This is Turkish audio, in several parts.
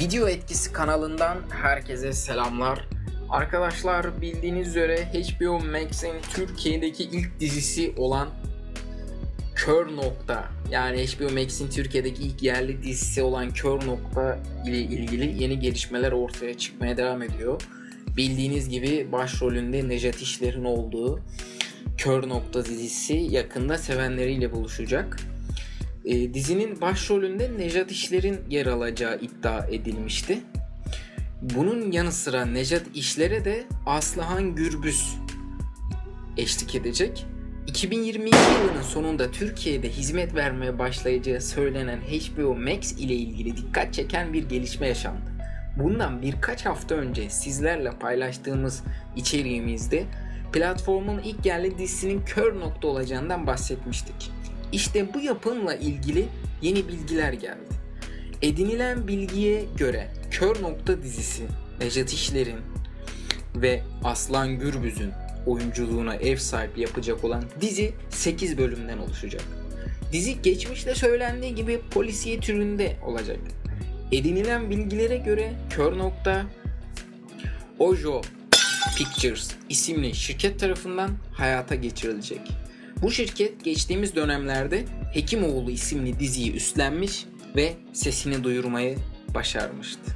Video Etkisi kanalından herkese selamlar. Arkadaşlar bildiğiniz üzere HBO Max'in Türkiye'deki ilk dizisi olan Kör Nokta yani HBO Max'in Türkiye'deki ilk yerli dizisi olan Kör Nokta ile ilgili yeni gelişmeler ortaya çıkmaya devam ediyor. Bildiğiniz gibi başrolünde Nejat İşler'in olduğu Kör Nokta dizisi yakında sevenleriyle buluşacak. E, dizinin başrolünde Nejat İşler'in yer alacağı iddia edilmişti. Bunun yanı sıra Nejat İşler'e de Aslıhan Gürbüz eşlik edecek. 2022 yılının sonunda Türkiye'de hizmet vermeye başlayacağı söylenen HBO Max ile ilgili dikkat çeken bir gelişme yaşandı. Bundan birkaç hafta önce sizlerle paylaştığımız içeriğimizde platformun ilk yerli dizisinin kör nokta olacağından bahsetmiştik. İşte bu yapımla ilgili yeni bilgiler geldi. Edinilen bilgiye göre Kör Nokta dizisi Nejat İşler'in ve Aslan Gürbüz'ün oyunculuğuna ev sahipliği yapacak olan dizi 8 bölümden oluşacak. Dizi geçmişte söylendiği gibi polisiye türünde olacak. Edinilen bilgilere göre Kör Nokta Ojo Pictures isimli şirket tarafından hayata geçirilecek. Bu şirket geçtiğimiz dönemlerde Hekimoğlu isimli diziyi üstlenmiş ve sesini duyurmayı başarmıştı.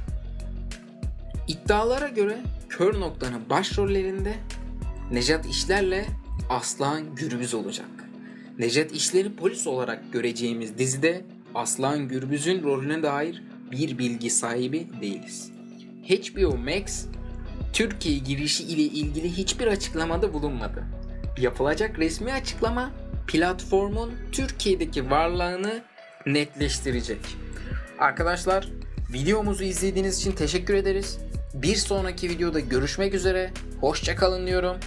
İddialara göre Kör Nokta'nın başrollerinde Nejat İşler'le Aslan Gürbüz olacak. Nejat İşler'i polis olarak göreceğimiz dizide Aslan Gürbüz'ün rolüne dair bir bilgi sahibi değiliz. HBO Max Türkiye girişi ile ilgili hiçbir açıklamada bulunmadı. Yapılacak resmi açıklama platformun Türkiye'deki varlığını netleştirecek. Arkadaşlar videomuzu izlediğiniz için teşekkür ederiz. Bir sonraki videoda görüşmek üzere. Hoşçakalın diyorum.